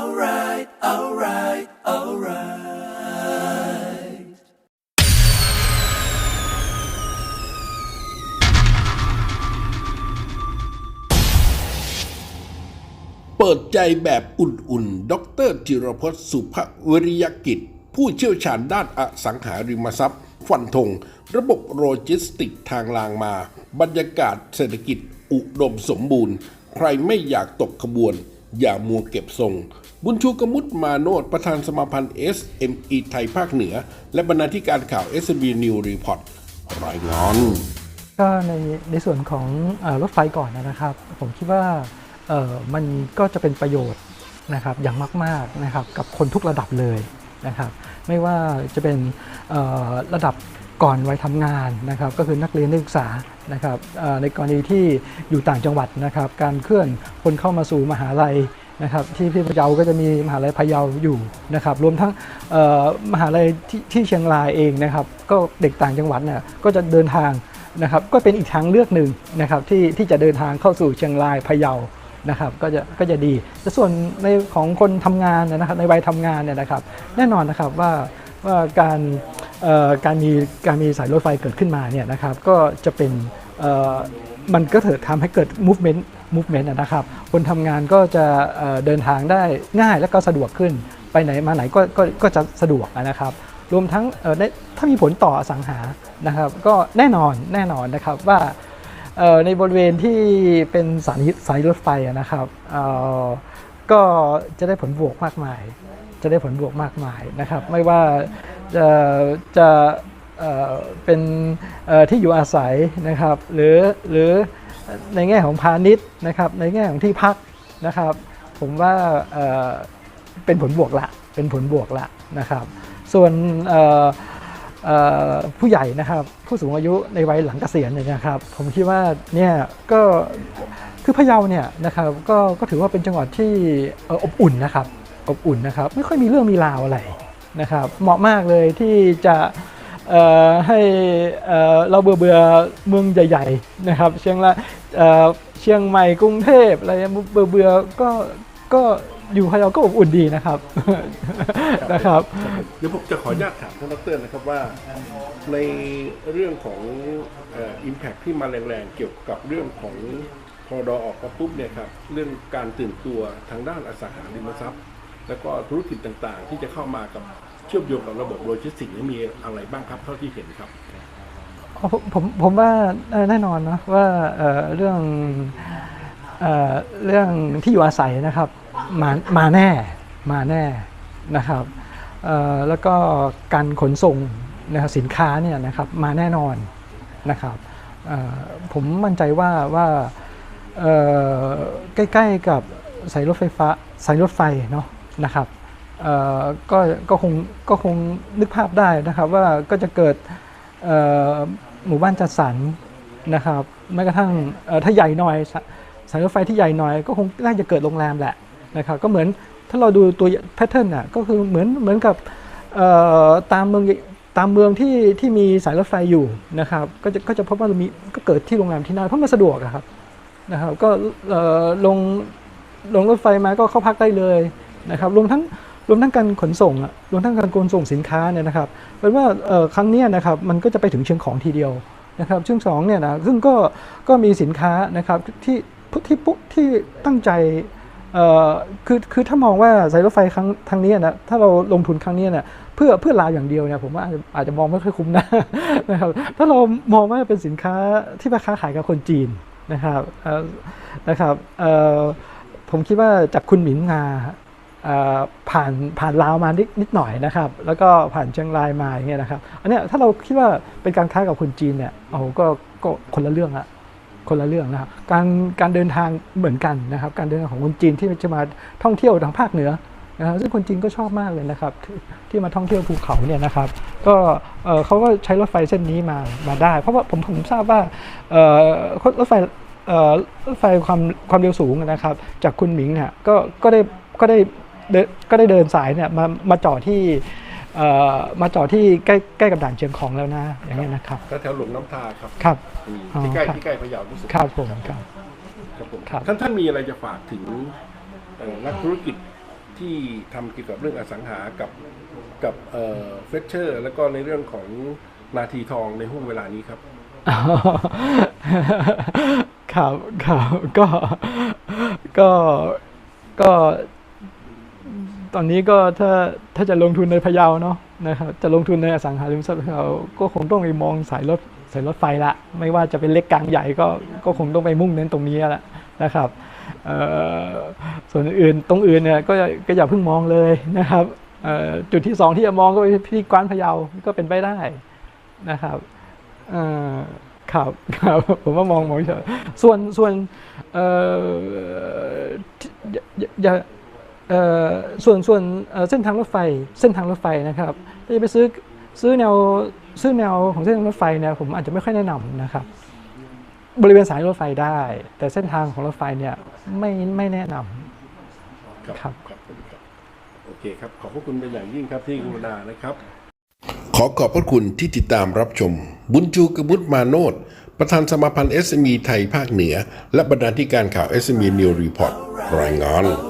alright, alright, alright. เปิดใจแบบอุ่นๆ ดรจิรพจน์สุภวิริยกิจ ผู้เชี่ยวชาญด้านอสังหาริมทรัพย์ ฟันธงระบบโลจิสติกทางรางมา บรรยากาศเศรษฐกิจอุดมสมบูรณ์ ใครไม่อยากตกขบวน อย่ามัวเก็บทรง บุญชูกมุตมาโนดประธานสมาพันธ์ SME ไทยภาคเหนือ และบรรณาธิการข่าว SMB New Report รายงานก็ในในส่วนของอรถไฟก่อนนะครับ ผมคิดว่ามันก็จะเป็นประโยชน์นะครับอย่างมากๆนะครับกับคนทุกระดับเลยนะครับไม่ว่าจะเป็นระดับก่อนวัยทำงานนะครับก็คือนักเรียนนักศึกษานะครับในกรณีที่อยู่ต่างจังหวัดนะครับการเคลื่อนคนเข้ามาสู่มหาลัย นะครับที่ที่พะเยาก็จะมีมหาลัยพะเยาอยู่นะครับรวมทั้งมหาลัยที่ที่เชียงรายเองนะครับก็เด็กต่างจังหวัดน่ยก็จะเดินทางนะครับก็เป็นอีกทางเลือกหนึ่งนะครับที่ที่จะเดินทางเข้าสู่เชียงรายพะเยานะครับก็จะก็จะดีแต่ส่วนในของคนทำงานนะครับในวัยทำงานเนี่ยนะครับแน่นอนนะครับว่าว่าการการมีการมีสายรถไฟเกิดขึ้นมาเนี่ยนะครับก็จะเป็นมันก็เถิดทำให้เกิด movement movement นะครับ คนทำงานก็จะเดินทางได้ง่ายและก็สะดวกขึ้น ไปไหนมาไหนก็ก็ก็จะสะดวกนะครับ รวมทั้งถ้ามีผลต่ออสังหานะครับ ก็แน่นอนแน่นอนนะครับว่าในบริเวณที่เป็นสายสายรถไฟนะครับก็จะได้ผลบวกมากมาย จะได้ผลบวกมากมายนะครับ ไม่ว่าจะจะเป็นที่อยู่อาศัยนะครับ หรือหรือ ในแง่ของพาณิชย์นะครับในแง่ของที่พักนะครับ ผมว่าเเป็นผลบวกละเป็นผลบวกละนะครับ ส่วนผู้ใหญ่นะครับ ผู้สูงอายุในวัยหลังเกษียณเนี่ยนะครับ ผมคิดว่าเนี่ยก็คือพะเยาเนี่ยนะครับก็ก็ถือว่าเป็นจังหวัดที่ออบอุ่นนะครับอบอุ่นนะครับ ไม่ค่อยมีเรื่องมีราวอะไรนะครับ เหมาะมากเลยที่จะ ให้เราเบื่อเบื่อเมืองใหญ่ๆนะครับเชียงรายเอ่อเชียงใหม่กรุงเทพอะไรเบื่อเบื่อก็ก็อยู่พะเยาก็อบอุ่นดีนะครับนะครับเดี๋ยวผมจะขออนุญาตถามท่านดรนะครับว่า ในเรื่องของอิมแพคที่มาแรงๆ เกี่ยวกับเรื่องของพอดอออกมาปุ๊บเนี่ยครับเรื่องการตื่นตัวทางด้านอสังหาริมทรัพย์ แล้วก็ธุรกิจต่างๆ ที่จะเข้ามากับ เชื่อมโยงกับระบบโลจิสติกส์มีอะไรบ้างครับเท่าที่เห็นครับผมผมว่าแน่นอนนะว่าเเรื่องเอเรื่องที่อยู่อาศัยนะครับมามาแน่มาแน่นะครับแล้วก็การขนส่งนะครับสินค้าเนี่ยนะครับมาแน่นอนนะครับผมมั่นใจว่าว่าใกล้ๆกับสายรถไฟฟ้าสายรถไฟเนาะนะครับ ก็ก็คงก็คงนึกภาพได้นะครับว่าก็จะเกิดหมู่บ้านจัดสรรนะครับแม้กระทั่งถ้าใหญ่หน่อยสายรถไฟที่ใหญ่หน่อยก็คงน่าจะเกิดโรงแรมแหละนะครับก็เหมือนถ้าเราดูตัวแพทเทิร์นน่ะก็คือเหมือนเหมือนกับตามเมืองตามเมืองที่ที่มีสายรถไฟอยู่นะครับก็จะก็จะพบว่ามีก็เกิดที่โรงแรมที่นั่นเพราะมันสะดวกครับนะครับก็ลงลงรถไฟมาก็เข้าพักได้เลยนะครับรวมทั้ง รวมทั้งการขนส่งอะรวมทั้งการขนส่งสินค้าเนี่ยนะครับแปลว่าครั้งนี้นะครับมันก็จะไปถึงเชียงของทีเดียวนะครับเชียงสองเนี่ยนะซึ่งก็ก็มีสินค้านะครับที่ที่ปุ๊ที่ตั้งใจคือคือถ้ามองว่าสายรถไฟครั้งทางนี้นะถ้าเราลงทุนครั้งนี้เนี่ยเพื่อเพื่อลาวอย่างเดียวเนี่ยผมว่าอาจจะอาจจะมองไม่ค่อยคุ้มนะนะครับถ้าเรามองว่าเป็นสินค้าที่มาค้าขายกับคนจีนนะครับนะครับผมคิดว่าจากคุณหมิงงา ผ่านผ่านลาวมานิดนิดหน่อยนะครับ แล้วก็ผ่านเชียงรายมาอย่างเงี้ยนะครับ อันเนี้ยถ้าเราคิดว่าเป็นการค้ากับคนจีนเนี่ยโอ้ก็ก็คนละเรื่องละคนละเรื่องนะครับการการเดินทางเหมือนกันนะครับ การเดินทางของคนจีนที่จะมาท่องเที่ยวทางภาคเหนือนะครับซึ่งคนจีนก็ชอบมากเลยนะครับ ที่ที่มาท่องเที่ยวภูเขาเนี่ยนะครับ ก็เเขาก็ใช้รถไฟเส้นนี้มามาได้ เพราะว่าผมผมทราบว่ารถไฟรถไฟความความเร็วสูงนะครับ จากคุณหมิงเนี่ยก็ก็ได้ก็ได้ ก็ได้เดินสายเนี่ยมามาจอดที่เอ่อมาจอดที่ใกล้ใกล้กับด่านเชียงของแล้วนะ อย่างเงี้ยนะครับแถวๆหลวงน้ำทาครับครับอืมอ๋อที่ใกล้ครับที่ใกล้พะเยาที่สุดครับผมครับครับผมครับท่านท่านมีอะไรจะฝากถึงเอ่อนักธุรกิจที่ทำเกี่ยวกับเรื่องอสังหากับกับเอ่อเฟเชอร์ แล้วก็ในเรื่องของนาทีทองในห่วงเวลานี้ครับอ๋อครับครับก็ก็ก็ ตอนนี้ก็ถ้าถ้าจะลงทุนในพะเยาเนาะนะครับ จะลงทุนในอสังหาริมทรัพย์พะเยาก็คงต้องไปมองสายรถสายรถไฟละ ไม่ว่าจะเป็นเล็กกลางใหญ่ก็ก็คงต้องไปมุ่งเน้นตรงนี้แหละนะครับส่วนอื่นตรงอื่นเนี่ยก็ก็อย่าเพิ่งมองเลยนะครับจุดที่สองที่จะมองก็ที่กวานพะเยาก็เป็นไปได้นะครับเอ่อครับครับผมว่ามองมองเฉยส่วนส่วนอย่า ส่วนส่วนเอ่อเส้นทางรถไฟเส้นทางรถไฟนะครับถ้าจะไปซื้อซื้อแนวซื้อแนวของเส้นทางรถไฟเนี่ยผมอาจจะไม่ค่อยแนะนำนะครับ บริเวณสายรถไฟได้ แต่เส้นทางของรถไฟเนี่ยไม่ไม่แนะนำครับครับครับผมครับโอเคครับขอบพระคุณเป็นอย่างยิ่งครับที่กรุณานะครับ ขอขอบพระคุณที่ติดตามรับชม บุญจูกบุตรมาโนดประธานสมาพันธ์ SME ไทยภาคเหนือ และบรรณาธิการข่าว SME New Report รายงาน alright.